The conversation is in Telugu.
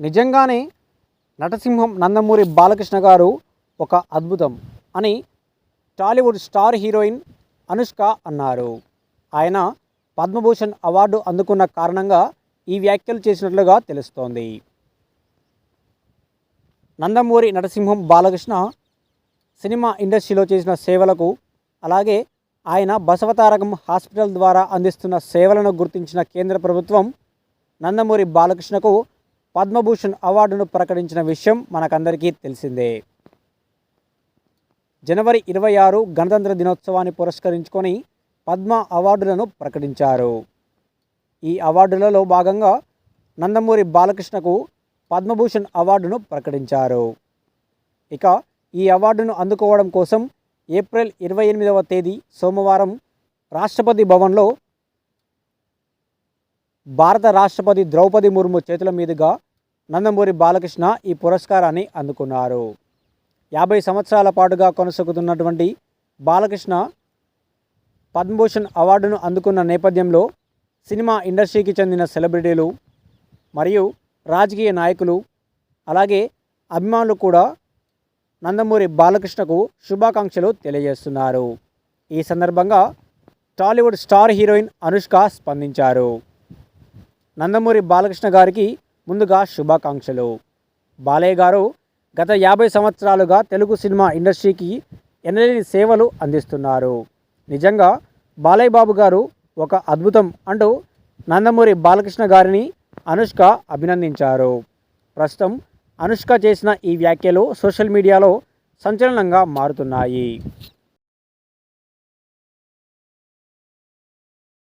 నిజంగానే నటసింహం నందమూరి బాలకృష్ణ గారు ఒక అద్భుతం అని టాలీవుడ్ స్టార్ హీరోయిన్ అనుష్క అన్నారు. ఆయన పద్మభూషణ్ అవార్డు అందుకున్న కారణంగా ఈ వ్యాఖ్యలు చేసినట్లుగా తెలుస్తోంది. నందమూరి నటసింహం బాలకృష్ణ సినిమా ఇండస్ట్రీలో చేసిన సేవలకు అలాగే ఆయన బసవతారకం హాస్పిటల్ ద్వారా అందిస్తున్న సేవలను గుర్తించిన కేంద్ర ప్రభుత్వం నందమూరి బాలకృష్ణకు పద్మభూషణ్ అవార్డును ప్రకటించిన విషయం మనకందరికీ తెలిసిందే. జనవరి ఇరవై ఆరు గణతంత్ర దినోత్సవాన్ని పురస్కరించుకొని పద్మ అవార్డులను ప్రకటించారు. ఈ అవార్డులలో భాగంగా నందమూరి బాలకృష్ణకు పద్మభూషణ్ అవార్డును ప్రకటించారు. ఇక ఈ అవార్డును అందుకోవడం కోసం ఏప్రిల్ ఇరవై ఎనిమిదవ తేదీ సోమవారం రాష్ట్రపతి భవన్లో భారత రాష్ట్రపతి ద్రౌపది ముర్ము చేతుల మీదుగా నందమూరి బాలకృష్ణ ఈ పురస్కారాన్ని అందుకున్నారు. యాభై సంవత్సరాల పాటుగా కొనసాగుతున్నటువంటి బాలకృష్ణ పద్మభూషణ్ అవార్డును అందుకున్న నేపథ్యంలో సినిమా ఇండస్ట్రీకి చెందిన సెలబ్రిటీలు మరియు రాజకీయ నాయకులు అలాగే అభిమానులు కూడా నందమూరి బాలకృష్ణకు శుభాకాంక్షలు తెలియజేస్తున్నారు. ఈ సందర్భంగా టాలీవుడ్ స్టార్ హీరోయిన్ అనుష్క స్పందించారు. నందమూరి బాలకృష్ణ గారికి ముందుగా శుభాకాంక్షలు. బాలయ్య గారు గత యాభై సంవత్సరాలుగా తెలుగు సినిమా ఇండస్ట్రీకి ఎనలేని సేవలు అందిస్తున్నారు. నిజంగా బాలయ్య బాబు గారు ఒక అద్భుతం అంటూ నందమూరి బాలకృష్ణ గారిని అనుష్క అభినందించారు. ప్రస్తుతం అనుష్క చేసిన ఈ వ్యాఖ్యలు సోషల్ మీడియాలో సంచలనంగా మారుతున్నాయి.